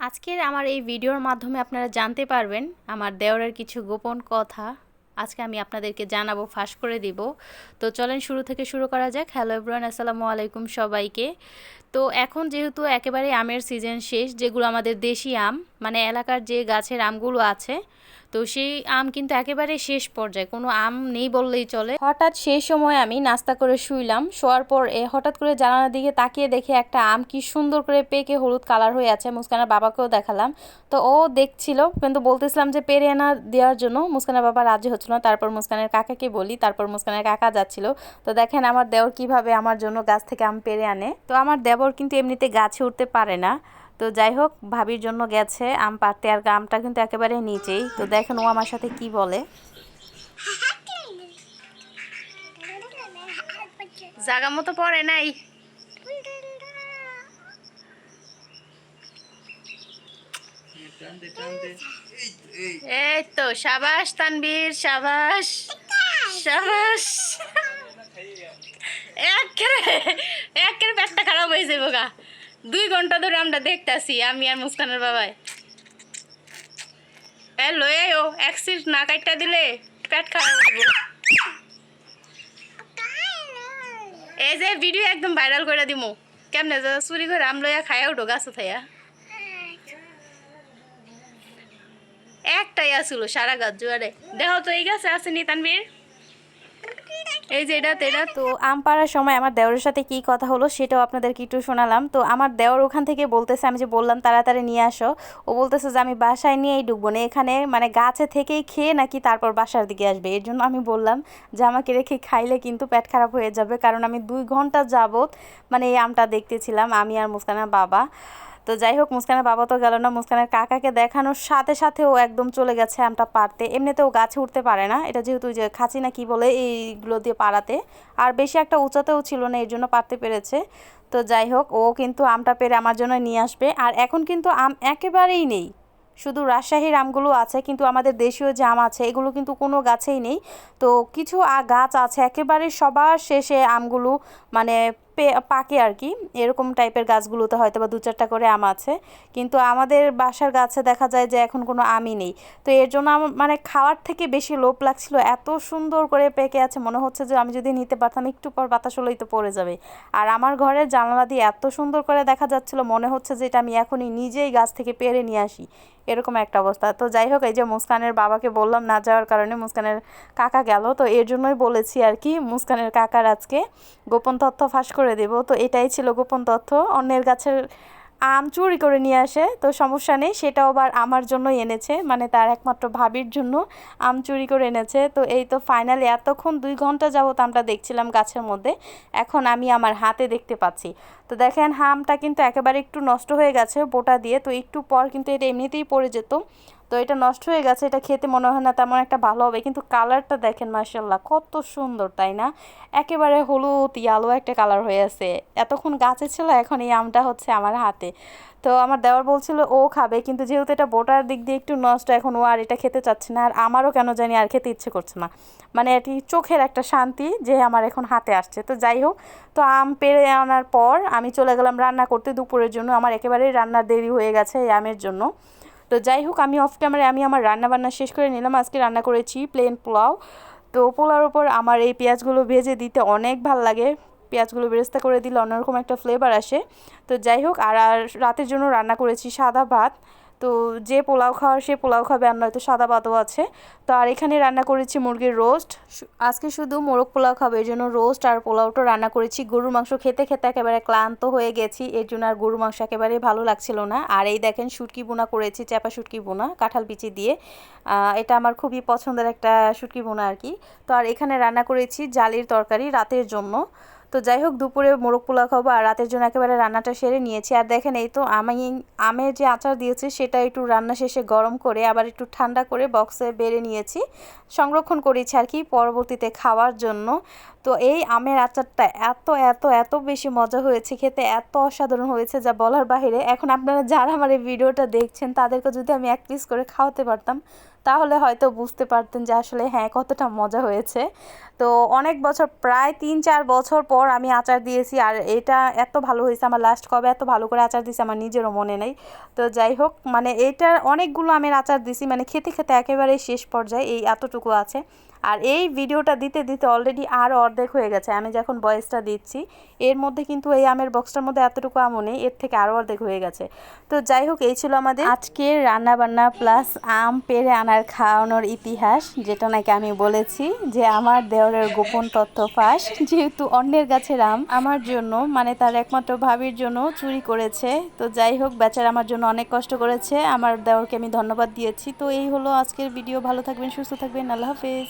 আজকের আমার এই ভিডিওর মাধ্যমে আপনারা জানতে পারবেন আমার দেওরের কিছু গোপন কথা। আজকে আমি আপনাদেরকে জানাব, ফাঁস করে দিব। তো চলেন শুরু থেকে শুরু করা যাক। হ্যালো এব্রান আসসালামু আলাইকুম সবাইকে। তো এখন যেহেতু একেবারে আমের সিজন শেষ, যেগুলো আমাদের দেশি আম মানে এলাকার যে গাছের আমগুলো আছে, তো সেই আম কিন্তু একেবারে শেষ পর্যায়ে, কোনো আম নেই বললেই চলে। হঠাৎ সেই সময় আমি নাস্তা করে শুইলাম, শোয়ার পর এ হঠাৎ করে জানালার দিকে তাকিয়ে দেখে একটা আম কি সুন্দর করে পেকে হলুদ কালার হয়ে আছে, মুস্কানার বাবাকেও দেখালাম। তো ও দেখছিল, কিন্তু বলতেছিলাম যে পেরে আনা দেওয়ার জন্য, মুস্কানের বাবা রাজি হচ্ছিল না, তারপর মুস্কানের কাকাকে বলি, তারপর মুস্কানের কাকা যাচ্ছিল। তো দেখেন আমার দেওর কীভাবে আমার জন্য গাছ থেকে আম পেরে আনে। তো আমার দেবর কিন্তু এমনিতে গাছে উঠতে পারে না। তো যাই হোক, ভাবির জন্য গেছে আম পাড়তে, আর আমটা কিন্তু একেবারে নিচেই। তো দেখেন ও আমার সাথে কি বলে। জাগা মতো পড়ে নাই। এই তো সাবাস তানবীর সাবাস সাবাস। একেবারে একেবারে পেটটা খারাপ হয়ে যাব দুই ঘণ্টা ধরে আমরা দেখতাছি, আমি আর মুস্কানের বাবাই। এ লয়ে ও এক সিট না কাটটা দিলে পেট খারাপ এই যে ভিডিও একদম ভাইরাল করে দিমু। কেমনে চুরি করে আম লইয়া খায়া উঠো গাছ থাইয়া। একটাই আসিল সারা গাছ জুয়ারে। দেখো তো এই গাছে আসেনি তানবীর এই যে এটা এটা তো আম পাড়ার সময় আমার দেওরের সাথে কি কথা হলো সেটাও আপনাদেরকে একটু শোনালাম। তো আমার দেওর ওখান থেকে বলতেছে, আমি যে বললাম, তাড়াতাড়ি নিয়ে আসো। ও বলতেছে যে, আমি বাসায় নিয়েই ডুববো না। এখানে মানে গাছে থেকেই খেয়ে নাকি তারপর বাসার দিকে আসবে? এর জন্য আমি বললাম যে, আমাকে রেখে খাইলে কিন্তু পেট খারাপ হয়ে যাবে। কারণ আমি দুই ঘণ্টা যাবত মানে এই আমটা দেখতেছিলাম, আমি আর মুস্কানের বাবা। তো যাই হোক, মুস্কানের বাবা তো গেল না। মুস্কানের কাকাকে দেখানোর সাথে সাথে ও একদম চলে গেছে আমটা পারতে এমনিতেও গাছে উঠতে পারে না। এটা যেহেতু যে খাঁচি না কি বলে, এইগুলো দিয়ে পাড়াতে। আর বেশি একটা উঁচাতেও ছিল না, এর জন্য পারতে পেরেছে। তো যাই হোক, ও কিন্তু আমটা পেরে আমার জন্য নিয়ে আসবে। আর এখন কিন্তু আম একেবারেই নেই। শুধু রাজশাহীর আমগুলো আছে, কিন্তু আমাদের দেশীয় যে আম আছে, এগুলো কিন্তু কোনো গাছেই নেই। তো কিছু গাছ আছে, একেবারে সবার শেষে আমগুলো মানে পাকে আর কি। এরকম টাইপের গাছগুলোতে হয়তো বা দু চারটা করে আম আছে। কিন্তু আমাদের বাসার গাছে দেখা যায় যে এখন কোনো আমই নেই। তো এর জন্য আমার মানে খাওয়ার থেকে বেশি লোভ লাগছিল। এত সুন্দর করে পেকে আছে, মনে হচ্ছে যে আমি যদি নিতে পারতাম, একটু পর বাতাস হলেই তো পড়ে যাবে। আর আমার ঘরের জানালা দিয়ে এত সুন্দর করে দেখা যাচ্ছিল, মনে হচ্ছে যে এটা আমি এখনই নিজেই গাছ থেকে পেরে নিয়ে আসি। এরকম একটা অবস্থা। তো যাই হোক, এই যে মুস্কানের বাবাকে বললাম না যাওয়ার কারণে মুস্কানের কাকা গেল। তো এর জন্যই বলেছি আর কি, মুস্কানের কাকার আজকে গোপন তথ্য ফাঁস করে দেব। তো এটাই ছিল গোপন তথ্য। অন্যের গাছের আম চুরি করে নিয়ে আসে। তো সমস্যা নেই, সেটাও আবার আমার জন্যই এনেছে। মানে তার একমাত্র ভাবির জন্য আম চুরি করে এনেছে। তো এই তো ফাইনালি এতক্ষণ দুই ঘণ্টা যাবত আমটা দেখছিলাম গাছের মধ্যে। এখন আমি আমার হাতে দেখতে পাচ্ছি। তো দেখেন আমটা কিন্তু একেবারে একটু নষ্ট হয়ে গেছে বোটা দিয়ে। তো একটু পর কিন্তু এটা এমনিতেই পড়ে যেত। তো এটা নষ্ট হয়ে গেছে, এটা খেতে মনে হয় না তেমন একটা ভালো হবে। কিন্তু কালারটা দেখেন মার্শাল্লাহ কত সুন্দর, তাই না? একেবারে হলুদ ইয়ালো একটা কালার হয়ে আছে। এতক্ষণ গাছে ছিল, এখন এই আমটা হচ্ছে আমার হাতে। তো আমার দেওয়ার বলছিল, ও খাবে। কিন্তু যেহেতু এটা বোটার দিক দিয়ে একটু নষ্ট, এখন ও আর এটা খেতে চাচ্ছে না। আর আমারও কেন জানি আর খেতে ইচ্ছে করছে না। মানে এটি চোখের একটা শান্তি যে আমার এখন হাতে আসছে। তো যাই হোক, তো আম পেরে আনার পর আমি চলে গেলাম রান্না করতে দুপুরের জন্য। আমার একেবারেই রান্নার দেরি হয়ে গেছে এই আমের জন্য। তো যাই হোক, আমি অফ ক্যামেরায় আমি আমার রান্না বান্না শেষ করে নিলাম। আজকে রান্না করেছি প্লেন পোলাও। তো পোলার ওপর আমার এই পেঁয়াজগুলো ভেজে দিতে অনেক ভালো লাগে। পেঁয়াজগুলো বেরেস্তা করে দিলে অন্যরকম একটা ফ্লেভার আসে। তো যাই হোক, আর আর রাতের জন্য রান্না করেছি সাদা ভাত। তো যে পোলাও খাওয়ার সে পোলাও খাবে আর নয়তো সাদা ভাতও আছে। তো আর এখানে রান্না করেছি মুরগির রোস্ট। আজকে শুধু মোরগ পোলাও খাব, এর জন্য রোস্ট আর পোলাওটা রান্না করেছি। গরুর মাংস খেতে খেতে একেবারে ক্লান্ত হয়ে গেছি, এর জন্য আর গরুর মাংস একেবারেই ভালো লাগছিল না। আর এই দেখেন শুটকি বোনা করেছি চাপা শুটকি বোনা, কাঁঠাল বিচি দিয়ে। এটা আমার খুবই পছন্দের একটা শুটকি বোনা আর কি। তো আর এখানে রান্না করেছি জালির তরকারি রাতের জন্য। তো যাই হোক দুপুরে মোরগ পোলা খাব আর রাতের জন্য একেবারে রান্নাটা সেরে নিয়েছি। আর দেখেন এই তো আমি আমের যে আচার দিয়েছি, সেটা একটু রান্না শেষে গরম করে আবার একটু ঠান্ডা করে বক্সে বেড়ে নিয়েছি। সংরক্ষণ করেছি আর কি পরবর্তীতে খাওয়ার জন্য। তো এই আমের আচারটা এত এত এত বেশি মজা হয়েছে, খেতে এত অসাধারণ হয়েছে যা বলার বাইরে এখন আপনারা যারা আমার এই ভিডিওটা দেখছেন, তাদেরকে যদি আমি এক পিস করে খাওয়াতে পারতাম, তাহলে হয়তো বুঝতে পারতেন যে আসলে হ্যাঁ কতটা মজা হয়েছে। তো অনেক বছর, প্রায় তিন, চার বছর পর আমি আচার দিয়েছি, আর এটা এত ভালো হয়েছে, আমার লাস্ট কবে এত ভালো করে আচার দিয়েছি, আমার নিজেরও মনে নেই। তো যাই হোক মানে এটার অনেকগুলো আমের আচার দিছি মানে খেতে খেতে একেবারে শেষ পর্যায়ে এই এতটুকু আছে। আর এই ভিডিওটা দিতে দিতে অলরেডি আরও অর্ধেক হয়ে গেছে। আমি যখন বয়েসটা দিচ্ছি, এর মধ্যে কিন্তু এই আমের বক্সটার মধ্যে এতটুকু আমও নেই, এর থেকে আরও অর্ধেক হয়ে গেছে। তো যাই হোক, এই ছিল আমাদের আজকের রান্না বান্না প্লাস আম পেরে আনার খাওয়ানোর ইতিহাস, যেটা নাকি আমি বলেছি যে আমার দেওরের গোপন তথ্য ফাঁস, যেহেতু অন্যের গাছের আম আমার জন্য মানে তার একমাত্র ভাবির জন্য চুরি করেছে। তো যাই হোক, বেচার আমার জন্য অনেক কষ্ট করেছে। আমার দেওরকে আমি ধন্যবাদ দিয়েছি। তো এই হলো আজকের ভিডিও। ভালো থাকবেন, সুস্থ থাকবেন। আল্লাহ হাফেজ।